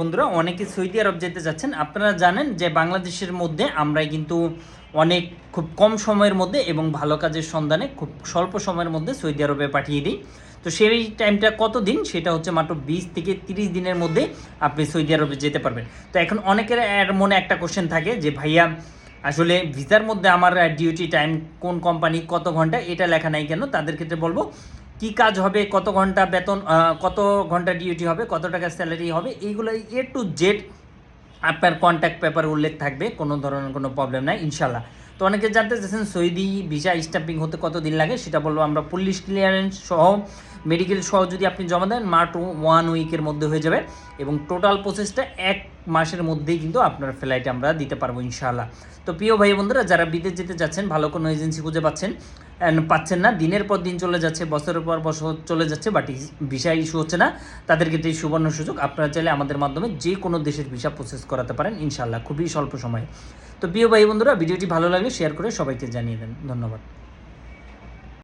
বন্ধুরা, অনেকে সৌদি আরব যেতে যাচ্ছেন। আপনারা জানেন যে বাংলাদেশের মধ্যে আমরা কিন্তু অনেক খুব কম সময়ের মধ্যে এবং ভালো কাজের সন্ধানে খুব স্বল্প সময়ের মধ্যে সৌদি আরবে পাঠিয়ে দিই। তো সেই টাইমটা কত দিন সেটা হচ্ছে মাত্র বিশ থেকে তিরিশ দিনের মধ্যে আপনি সৌদি আরবে যেতে পারবেন। তো এখন অনেকের এর মনে একটা কোশ্চেন থাকে যে, ভাইয়া, আসলে ভিসার মধ্যে আমার ডিউটি টাইম কোন কোম্পানি কত ঘণ্টা? এটা লেখা নাই কেন? তাদের ক্ষেত্রে বলব কি কাজ হবে, কত ঘণ্টা বেতন কত ঘণ্টা ডিউটি হবে, কত টাকা স্যালারি হবে এইগুলো এ টু জেড আপনার কন্ট্যাক্ট পেপার উল্লেখ থাকবে, কোনো ধরনের কোনো প্রবলেম নাই ইনশাল্লাহ তো অনেকে জানতে চাচ্ছেন সৌদি ভিসা স্টাম্পিং হতে কত দিন লাগে, সেটা বলব আমরা পুলিশ ক্লিয়ারেন্স সহ মেডিকেল সহ যদি আপনি জমা দেন মাত্র ওয়ান উইকের মধ্যে হয়ে যাবে এবং টোটাল প্রসেসটা এক মাসের মধ্যেই কিন্তু আপনার ফ্লাইটে আমরা দিতে পারব ইনশাআল্লাহ। তো প্রিয় ভাই বন্ধুরা যারা বিদেশ যেতে যাচ্ছেন, ভালো কোনো এজেন্সি খুঁজে পাচ্ছেন পাচ্ছেন না, দিনের পর দিন চলে যাচ্ছে, বছরের পর বছর চলে যাচ্ছে বাট ভিসা ইস্যু হচ্ছে না তাদের ক্ষেত্রে এই সুবর্ণ সুযোগ, আপনারা চাইলে আমাদের মাধ্যমে যে কোনো দেশের ভিসা প্রসেস করাতে পারেন ইনশাআল্লাহ, খুবই স্বল্প সময়ে। তো প্রিয় ভাই বন্ধুরা ভিডিওটি ভালো লাগলে শেয়ার করে সবাইকে জানিয়ে দেন। ধন্যবাদ।